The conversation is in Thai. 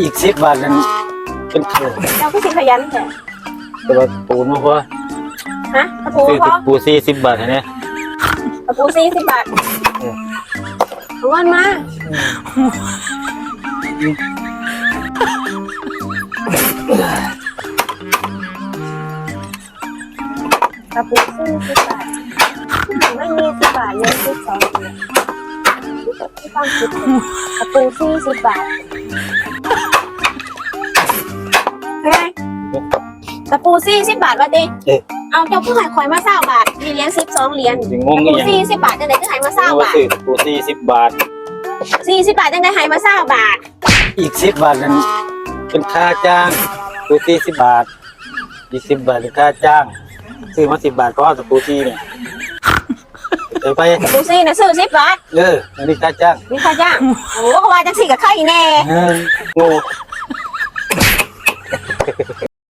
อีกสิบบาทนั้นเป็นเข่าเจ้าก็สิขยันแท้แต่ว่าปูนมาพอฮะตะปูซื้อพอปูสี่สิบบาทเห็นไหมตะปูสี่สิบบาทเออเอาเงินมาตะปูสี่สิบบาทไม่มีสิบบาทเยอะสิบสองเดือนที่ต้องคิดตะปูสี่สิบบาท ตะปูสี่สิบบาทวะดิเอ๊ะ เอาเจ้าผู้ให้คอยมาเศร้าบาทมีเหรียญสิบสองเหรียญยังงงตะอีปูกอย่างสี่สิบบาทจังไหนก็ให้มาเศร้าว่าบาทซื้อปูสี่สิบบาทสี่สิบบาทจังไหนให้มาเศร้าบาทอีกสิบบาทนั้นเป็นค่าจ้างปูสี่สิบบาทอีกสิบบาทเป็นค่าจ้างซื้อมาสิบบาทก็เอาแต่ปูสี่เนี่ยเดี๋ยวไปปูซี่นะซื้อสิบบาทเอออันนี้ค่าจ้างมีค่าจ้างโอ้ก็ว่าจังสี่กับใครแน่ เออโง่